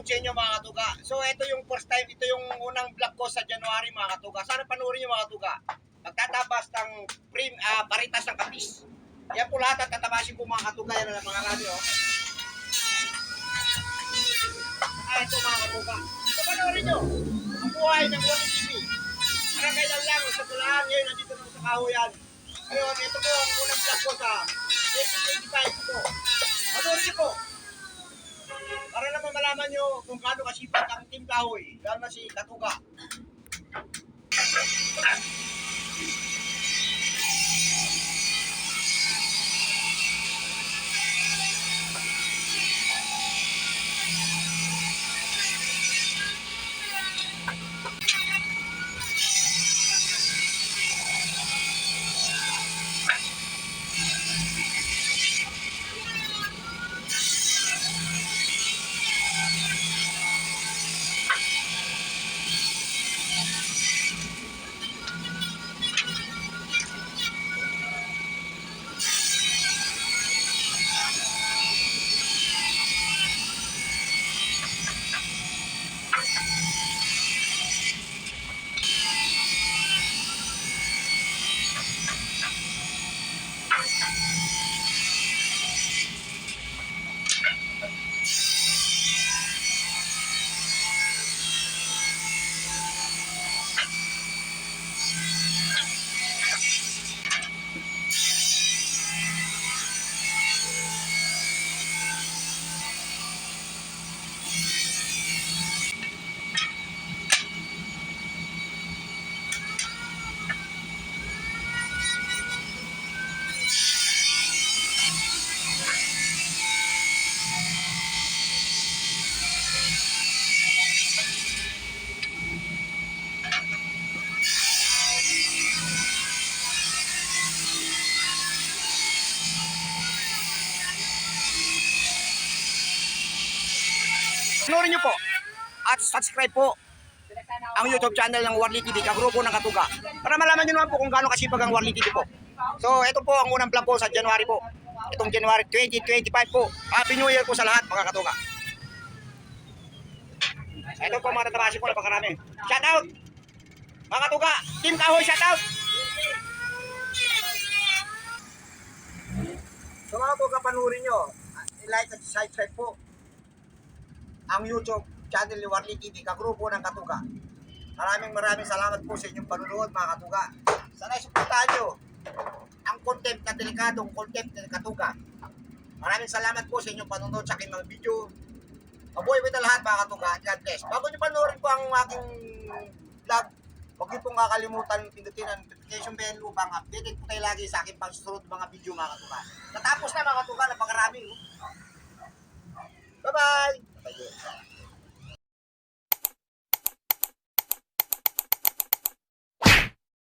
inyo mga katuga. So ito yung first time, ito yung unang vlog ko sa January mga katuga. Sana panoorin nyo mga katuga. Magtatabas ng prim, ah, paritas ng kapis. Yan po lahat at tatabasin ko mga katuga. Yan ang mga radio. Ah, ito mga katuga. So panoorin nyo. Ang buhay ng Wally TV. Parang kailan lang sa Bulacan. Ngayon nandito naman sa Kahoyan. Ngayon, ito po ang unang vlog ko sa 2025 ko. Panoorin nyo po. Malaman nyo kung gaano kasipag ang Team Kahoy, lalo na si Katuga. Panoorin nyo po at subscribe po ang YouTube channel ng Warly TV, kagrupo ng Katuga. Para malaman nyo naman po kung gaano kasipag ang Warly TV po. So, ito po ang unang vlog ko sa January po. Itong January 2025 po. Happy New Year po sa lahat, mga Katuga. Ito po mga tatabasi ko, napakarami. Shout out! Mga Katuga, Team Kahoy, shout out! So mga Katuga, panurin nyo. I-like at subscribe po ang YouTube channel ni Warly TV, kagrupo ng Katuga. Maraming maraming salamat po sa inyong panunood mga Katuga. Sana isuportahan nyo ang content na delikadong content ng Katuga. Maraming salamat po sa inyong panunood sa aking mga video. Mabuhay po ito lahat mga Katuga. God bless. Bago nyo panoorin po ang aking vlog, huwag niyo pong kakalimutan pindutin ang notification bell upang updated po tayo lagi sa aking pagsusunod mga video mga Katuga. Natapos na mga Katuga, napakarami. oh. Bye-bye! ಮಾಡುತ್ತದೆ